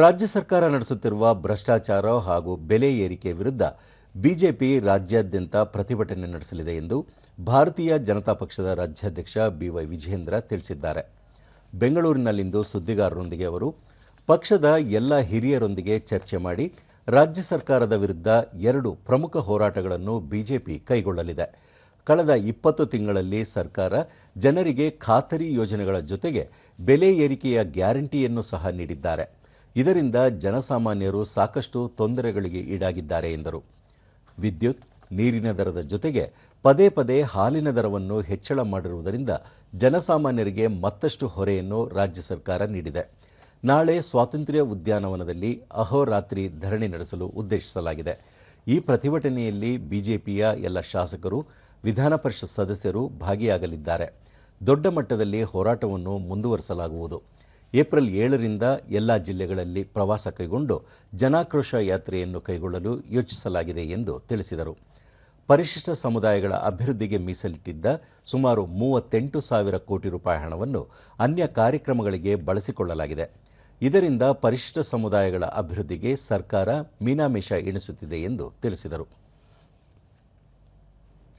ರಾಜ್ಯ ಸರ್ಕಾರ ನಡೆಸುತ್ತಿರುವ ಭ್ರಷ್ಟಾಚಾರ ಹಾಗೂ ಬೆಲೆ ಏರಿಕೆ ವಿರುದ್ಧ ಬಿಜೆಪಿ ರಾಜ್ಯಾದ್ಯಂತ ಪ್ರತಿಭಟನೆ ನಡೆಸಲಿದೆ ಎಂದು ಭಾರತೀಯ ಜನತಾ ಪಕ್ಷದ ರಾಜ್ಯಾಧ್ಯಕ್ಷ ಬಿವೈ ವಿಜೇಂದ್ರ ತಿಳಿಸಿದ್ದಾರೆ. ಬೆಂಗಳೂರಿನಲ್ಲಿಂದು ಸುದ್ದಿಗಾರರೊಂದಿಗೆ ಅವರು ಪಕ್ಷದ ಎಲ್ಲ ಹಿರಿಯರೊಂದಿಗೆ ಚರ್ಚೆ ಮಾಡಿ ರಾಜ್ಯ ಸರ್ಕಾರದ ವಿರುದ್ಧ ಎರಡು ಪ್ರಮುಖ ಹೋರಾಟಗಳನ್ನು ಬಿಜೆಪಿ ಕೈಗೊಳ್ಳಲಿದೆ. ಕಳೆದ ಇಪ್ಪತ್ತು ತಿಂಗಳಲ್ಲಿ ಸರ್ಕಾರ ಜನರಿಗೆ ಖಾತರಿ ಯೋಜನೆಗಳ ಜೊತೆಗೆ ಬೆಲೆ ಏರಿಕೆಯ ಗ್ಯಾರಂಟಿಯನ್ನು ಸಹ ನೀಡಿದ್ದಾರೆ. ಇದರಿಂದ ಜನಸಾಮಾನ್ಯರು ಸಾಕಷ್ಟು ತೊಂದರೆಗಳಿಗೆ ಈಡಾಗಿದ್ದಾರೆ ಎಂದರು. ವಿದ್ಯುತ್, ನೀರಿನ ದರದ ಜೊತೆಗೆ ಪದೇ ಪದೇ ಹಾಲಿನ ದರವನ್ನು ಹೆಚ್ಚಳ ಮಾಡಿರುವುದರಿಂದ ಜನಸಾಮಾನ್ಯರಿಗೆ ಮತ್ತಷ್ಟು ಹೊರೆಯನ್ನು ರಾಜ್ಯ ಸರ್ಕಾರ ನೀಡಿದೆ. ನಾಳೆ ಸ್ವಾತಂತ್ರ್ಯ ಉದ್ಯಾನವನದಲ್ಲಿ ಅಹೋರಾತ್ರಿ ಧರಣಿ ನಡೆಸಲು ಉದ್ದೇಶಿಸಲಾಗಿದೆ. ಈ ಪ್ರತಿಭಟನೆಯಲ್ಲಿ ಬಿಜೆಪಿಯ ಎಲ್ಲ ಶಾಸಕರು, ವಿಧಾನ ಪರಿಷತ್ ಸದಸ್ಯರು ಭಾಗಿಯಾಗಲಿದ್ದಾರೆ. ದೊಡ್ಡ ಮಟ್ಟದಲ್ಲಿ ಹೋರಾಟವನ್ನು ಮುಂದುವರಿಸಲಾಗುವುದು. ಏಪ್ರಿಲ್ ಏಳರಿಂದ ಎಲ್ಲ ಜಿಲ್ಲೆಗಳಲ್ಲಿ ಪ್ರವಾಸ ಕೈಗೊಂಡು ಜನಾಕ್ರೋಶ ಯಾತ್ರೆಯನ್ನು ಕೈಗೊಳ್ಳಲು ಯೋಚಿಸಲಾಗಿದೆ ಎಂದು ತಿಳಿಸಿದರು. ಪರಿಶಿಷ್ಟ ಸಮುದಾಯಗಳ ಅಭಿವೃದ್ಧಿಗೆ ಮೀಸಲಿಟ್ಟಿದ್ದ ಸುಮಾರು ಮೂವತ್ತೆಂಟು ಸಾವಿರ ಕೋಟಿ ರೂಪಾಯಿ ಹಣವನ್ನು ಅನ್ಯ ಕಾರ್ಯಕ್ರಮಗಳಿಗೆ ಬಳಸಿಕೊಳ್ಳಲಾಗಿದೆ. ಇದರಿಂದ ಪರಿಶಿಷ್ಟ ಸಮುದಾಯಗಳ ಅಭಿವೃದ್ಧಿಗೆ ಸರ್ಕಾರ ಮೀನಾಮೇಷ ಎಣಿಸುತ್ತಿದೆ ಎಂದು ತಿಳಿಸಿದರು.